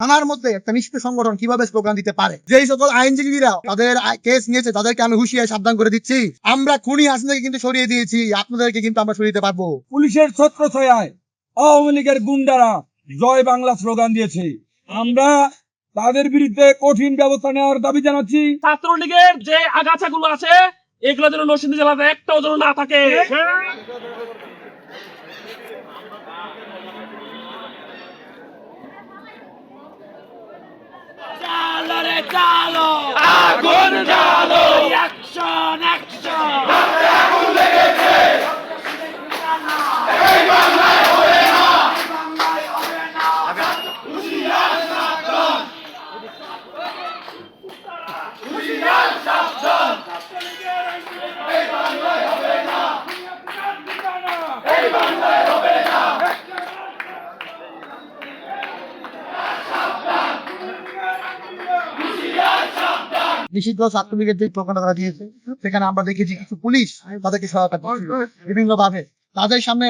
থানার মধ্যে একটা নিষ্ক্রিয় সংগঠন কীভাবে স্লোগান দিতে পারে? যেই সকল আইনজীবীরা তাদের কেস নিয়েছে তাদেরকে আমি হুঁশিয়ার সাবধান করে দিচ্ছি। আমরা খুনি হাসিনাকে কিন্তু সরিয়ে দিয়েছি আপনাদেরকে কিন্তু আমরা সরিয়ে দিতে পারব। পুলিশের ছত্র ছয়ায় আওয়ামী লীগের গুন্ডারা জয় বাংলা স্লোগান দিয়েছে। আমরা তাদের বিরুদ্ধে কঠিন ব্যবস্থা নেওয়ার দাবি জানাচ্ছি। ছাত্রলীগের যে আগাছাগুলো আছে এগুলো যেন নরসিংদী জেলাতে একটাও যেন না থাকে। চালো আগুন জ্বালো। নিষিদ্ধ দিয়েছে। সেখানে আমরা দেখেছি কিছু পুলিশ তাদেরকে সহায়তা তাদের সামনে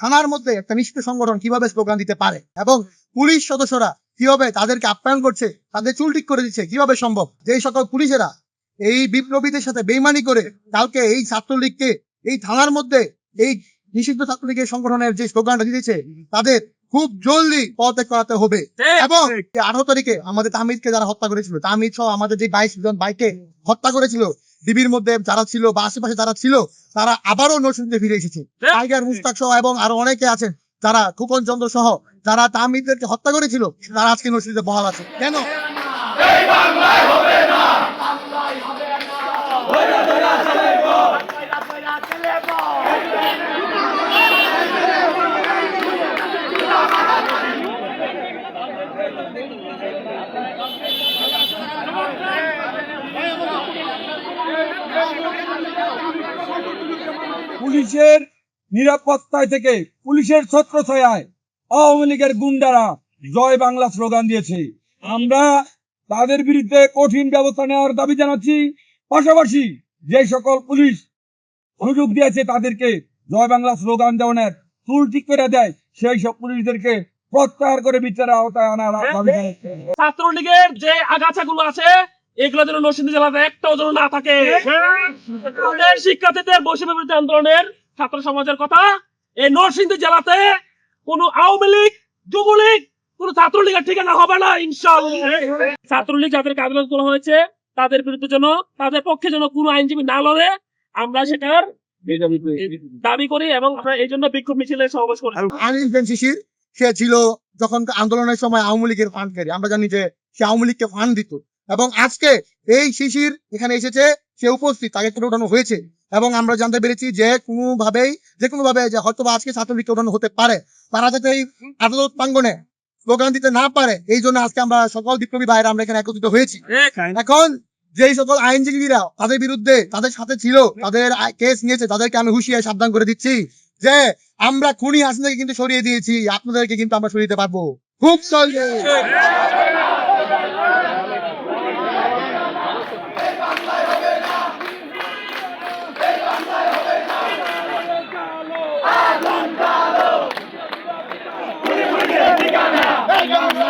থানার মধ্যে একটা নিষ্ক্রিয় সংগঠন কীভাবে স্লোগান দিতে পারে এবং পুলিশ সদস্যরা কীভাবে তাদেরকে আপ্যায়ন করছে, তাদের চুল ঠিক করে দিচ্ছে, কীভাবে সম্ভব? যে সকল পুলিশেরা এই বিপ্লবীদের সাথে বেইমানি করে কালকে এই ছাত্রলীগকে এই থানার মধ্যে এই নিষিদ্ধ ছাত্রলীগের সংগঠনের যে স্লোগানটা দিয়েছে, তাদের খুব জলদি পদত্যাগ করাতে হবে। এবং আঠারো তারিখে আমাদের তামিদকে যারা হত্যা করেছিল তামিদ সহ আমাদের যে বাইশ জন বাইকে হত্যা করেছিল ডিবির মধ্যে যারা ছিল বা আশেপাশে যারা ছিল তারা আবারও নরসিংদে ফিরে এসেছে। টাইগার মুস্তাক সহ এবং আরও অনেকে আছেন যারা খোকন চন্দ্র সহ যারা তামিদদেরকে হত্যা করেছিল তারা আজকে নরসিংদীতে বহাল আছে। কেন? পুলিশের নিরাপত্তায় থেকে পুলিশের ছত্র ছয়ায় আওয়ামী লীগের গুন্ডারা জয় বাংলা স্লোগান দিয়েছে। আমরা তাদের বিরুদ্ধে কঠিন ব্যবস্থা নেওয়ার দাবি জানাচ্ছি। পাশাপাশি যে সকল পুলিশ সুযোগ দিয়েছে তাদেরকে জয় বাংলা স্লোগান দেওয়ার চুল ঠিক করে দেয়, সেই সব পুলিশদেরকে প্রত্যাহার করে বিচারের আওতায় আনার দাবি জানাচ্ছি। ছাত্রলীগের যে আগাছাগুলো আছে এগুলো যেন নরসিংদী জেলাতে একটাও যেন না থাকে। আমাদের শিক্ষার্থীদের বৈষম্য বিরোধী আন্দোলনের ছাত্র সমাজের কথা এই নরসিংদী জেলাতে কোনো আওয়ামী লীগ যুবলীগ কোন ছাত্রলীগের ঠিকানা হবে না ইনশাল্লাহ ছাত্রলীগ যাদের আবেদন করা হয়েছে তাদের বিরুদ্ধে যেন তাদের পক্ষে যেন কোনো আইনজীবী না লড়ে আমরা সেটার দাবি করি। এবং আমরা এই জন্য বিক্ষোভ মিছিলে সমাবেশ করি সে ছিল যখন আন্দোলনের সময় আওয়ামী লীগের ফান্ডকারী। আমরা জানি যে সে আওয়ামী লীগকে ফান্ড দিত। এবং আজকে এই শিশির এখানে এসেছে সে উপস্থিত তাকে করে ওঠানো হয়েছে। এবং আমরা জানতে পেরেছি যে কোনো ভাবেই যে কোনো ভাবে যে হয়তো বা আজকে ছাত্রলীগকে ওঠানো হতে পারে। তারা যাতে এই আদালত প্রাঙ্গনে স্লোগান দিতে না পারে এই জন্য আজকে আমরা সকল বিপ্লবী ভাইরা আমরা এখানে একত্রিত হয়েছি। এখন যেই সকল আইনজীবীরা তাদের বিরুদ্ধে তাদের সাথে ছিল তাদের কেস নিয়েছে তাদেরকে আমি হুঁশিয়ার সাবধান করে দিচ্ছি। যে আমরা খুনি হাসিনাকে কিন্তু সরিয়ে দিয়েছি, আপনাদেরকে কিন্তু আমরা সরিয়ে পারব। খুব চলছে ঠিকানা